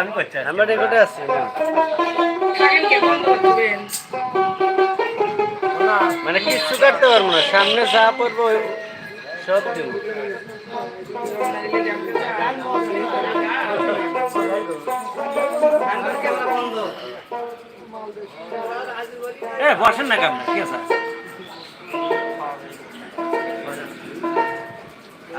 আমি করছি আমরা রেকর্ডে আছি। মানে কিচ্ছু কাটতে পারব না। সামনে যা পড়ব সব দিব। বসেন না কেমন ঠিক আছে?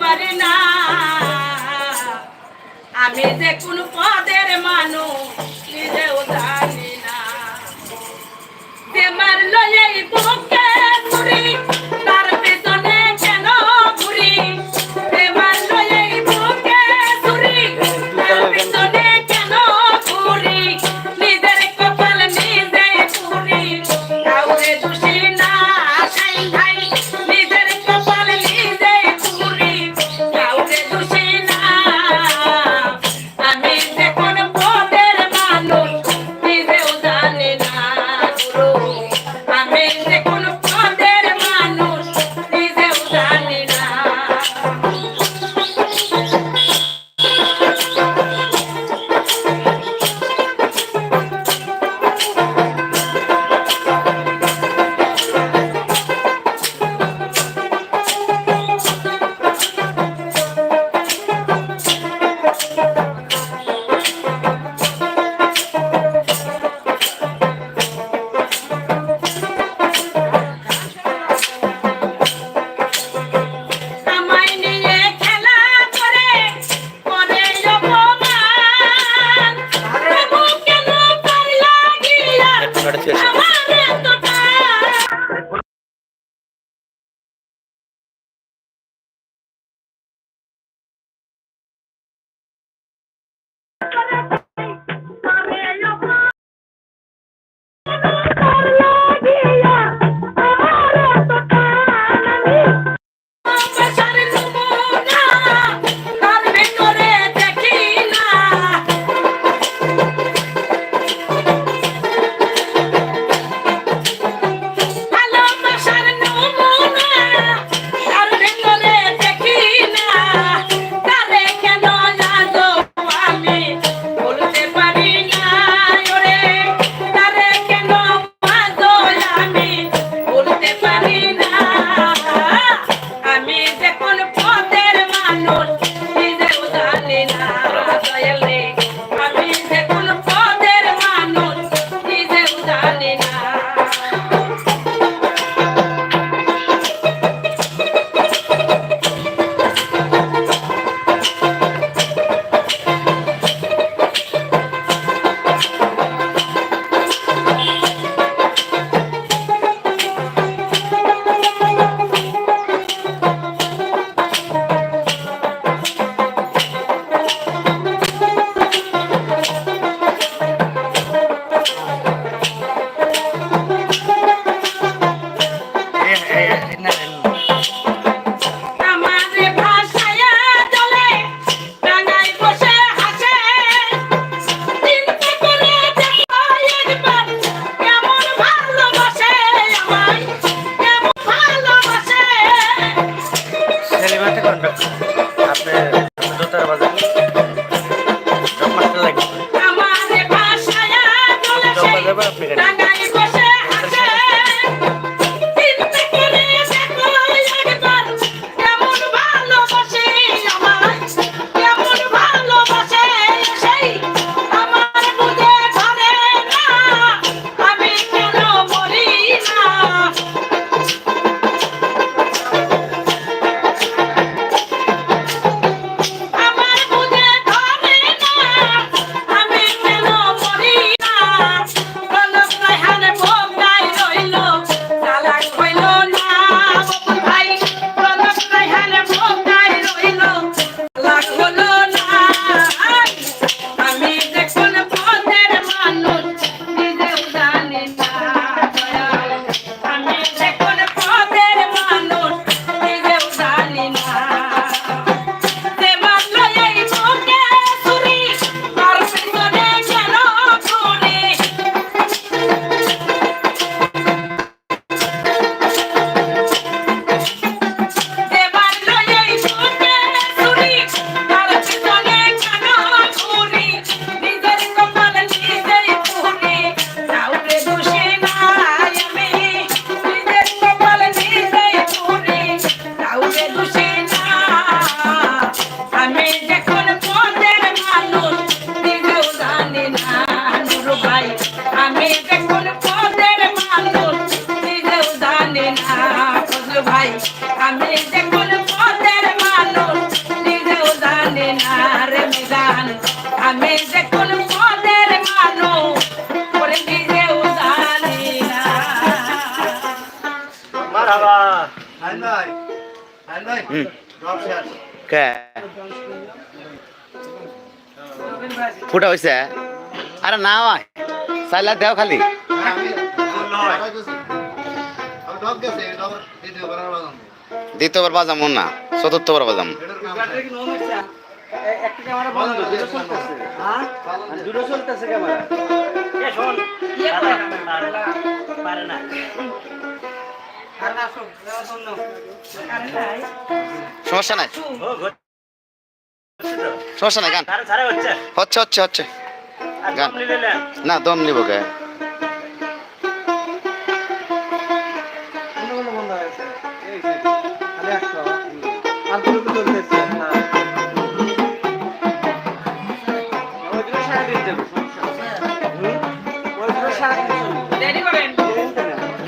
পারে না। আমি যে কোন পদের মানুষ ফুটা হয়েছে আরে না হয় চাইলা দেও খালি। দ্বিতীয়বার বাজাম না চতুর্থবার বাজাম। সমস্যা নাই? সমস্যা নাই গান। হচ্ছে? হচ্ছে হচ্ছে গান। না দম নিব গায়ে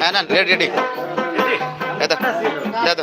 হ্যাঁ না। রেডি রেডি দাদা দাদা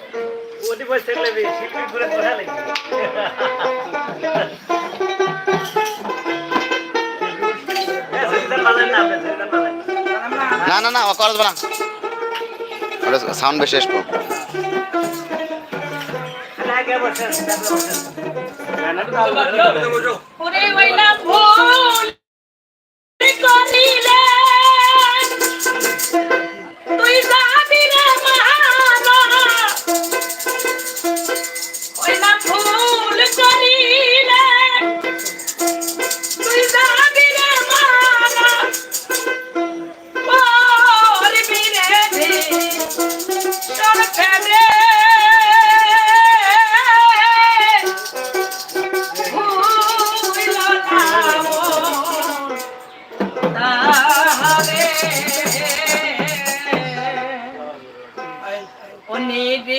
শিল্পী বসে থাকলে শিল্পী ঘুরে বসা লাগবে না না না ও করব না সাউন্ড বেশি আসব। ওরে ওই না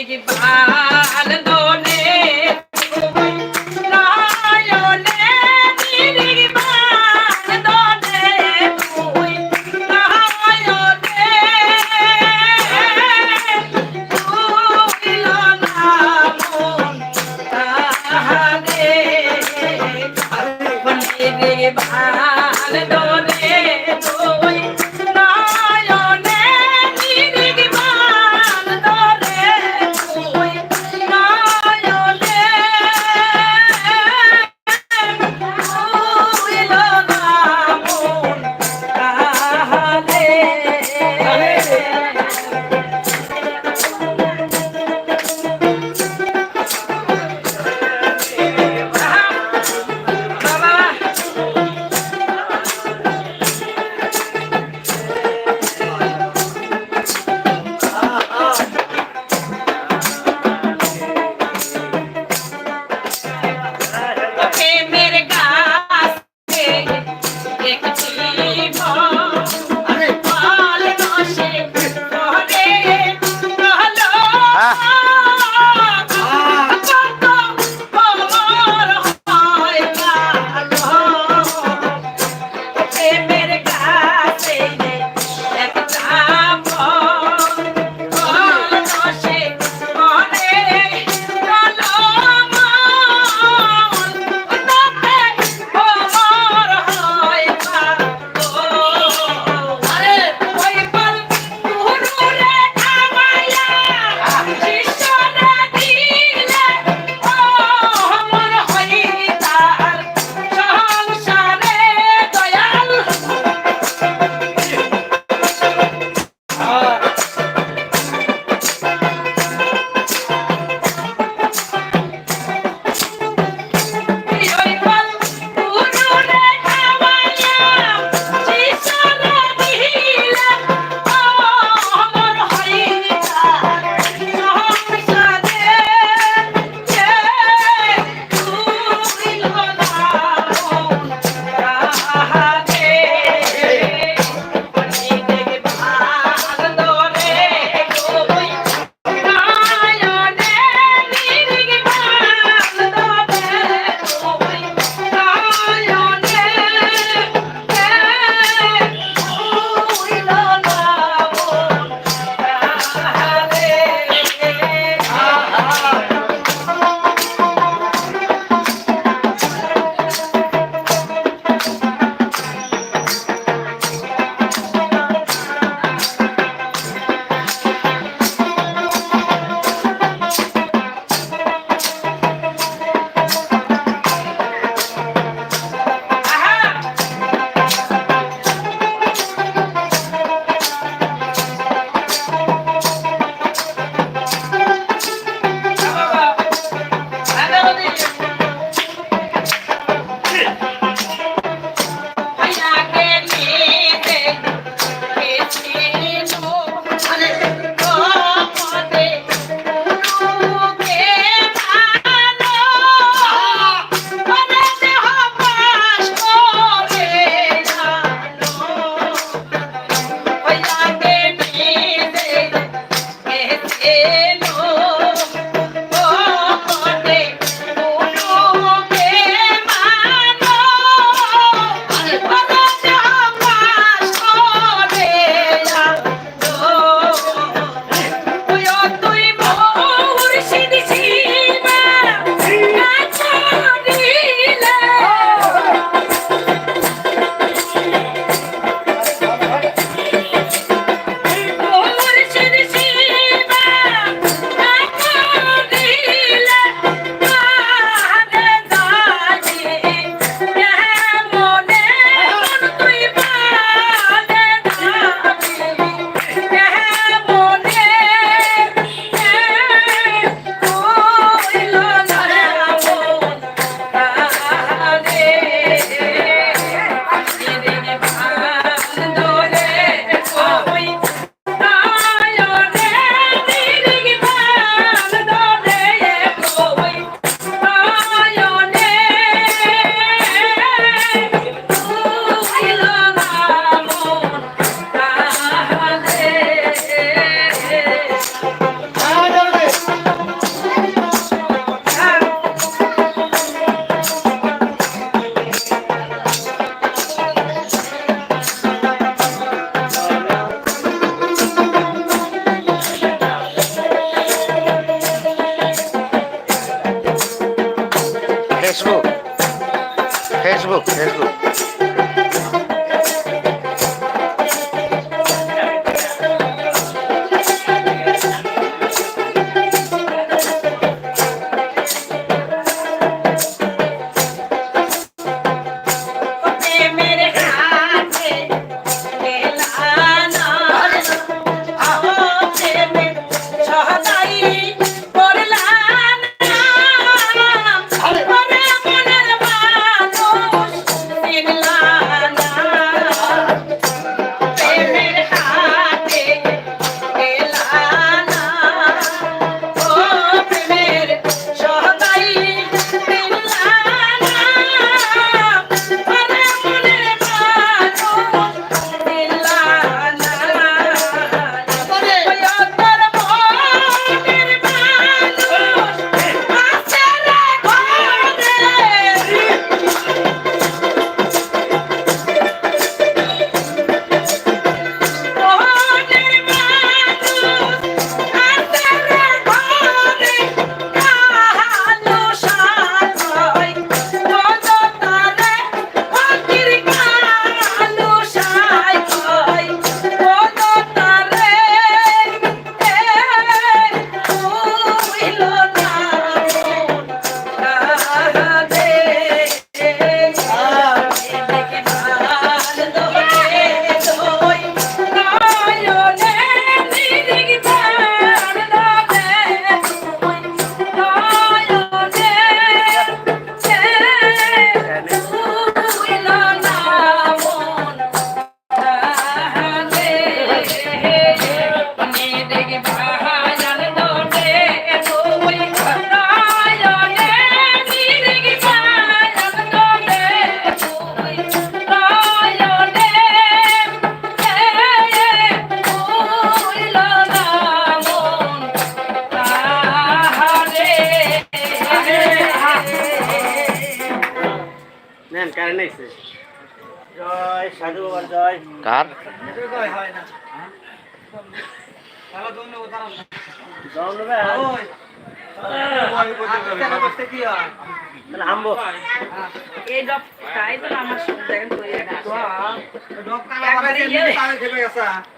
give.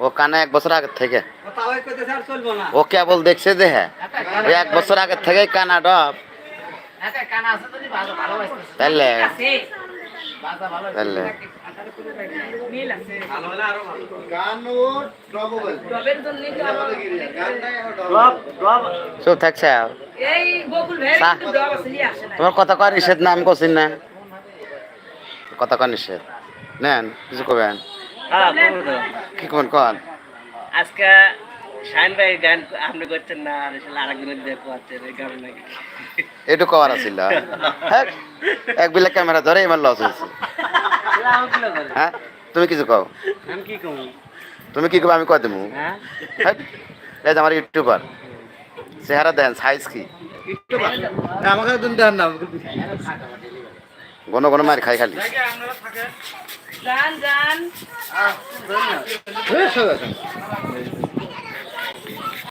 ও কানে এক বছর আগে থেকে ও কেবল দেখছে যে হ্যাঁ ওই এক বছর আগে থেকে কানা ডব তাহলে চুপ থাকছে আছে তোমার কথা কয় নিষেধ না আমি করছি না। কথা কয় নিষেধ। নেন কিছু কবেন কি কবেন কন? আজকে শাইন ভাই গান আপনি করছেন না আর আরেকজনের করছেন এই গান নাকি এটু কবার আছিল হ্যাঁ এক বিলে ক্যামেরা ধরে এবার লস হয়েছে হ্যাঁ তুমি কিছু কও? আমি কি কম? তুমি কি কবে আমি কয় দেবো হ্যাঁ এই যে আমার ইউটিউবার চেহারা দেন সাইজ কি? আমাকে তুমি দেন না ঘন ঘন মার খাই খালি। যান যান। এই সব আছে।